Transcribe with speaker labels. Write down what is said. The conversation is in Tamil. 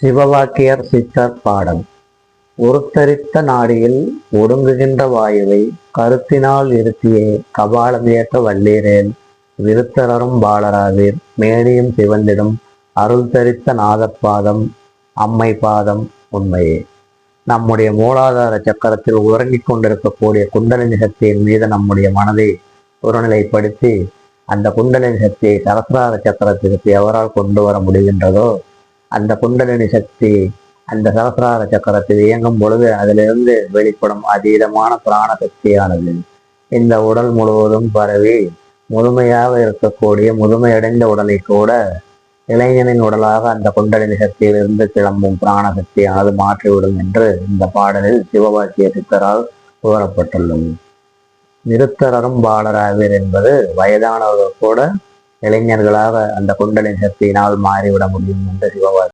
Speaker 1: சிவவாக்கியர் சித்தர் பாடல். ஒருத்தரித்த நாடியில் ஒடுங்குகின்ற வாயுவை கருத்தினால் இருத்தியே கபாலம் வல்லீரேன் விருத்தரரும் பாலராவீர் மேனியும் சிவந்திடும் அருள் தரித்த நாதப்பாதம் அம்மை பாதம் உண்மையே. நம்முடைய மூலாதார சக்கரத்தில் உறங்கிக் கொண்டிருக்கக்கூடிய குண்டலினி சக்தியின் மீது நம்முடைய மனதை ஒருநிலைப்படுத்தி அந்த குண்டலினி சக்தியை சரஸ்ரார சக்கரத்திற்கு எவரால் கொண்டு வர முடிகின்றதோ அந்த குண்டலினி சக்தி அந்த சகசிரார சக்கரத்தில் இயங்கும் பொழுது அதிலிருந்து வெளிப்படும் அதீதமான பிராண சக்தியானது. இந்த உடல் முழுவதும் பரவி முழுமையாக இருக்கக்கூடிய முதுமையடைந்த உடலை கூட இளைஞனின் உடலாக அந்த குண்டலினி சக்தியிலிருந்து கிளம்பும் பிராண சக்தியானது மாற்றிவிடும் என்று இந்த பாடலில் சிவபாக்கிய சித்தரால் கூறப்பட்டுள்ளது. நிருத்தரரும் பாலராவீர் என்பது வயதானவர்கள் கூட இளைஞர்களாக அந்த குண்டலின் சக்தியினால் மாறிவிட முடியும் என்று சிவபாக்கிய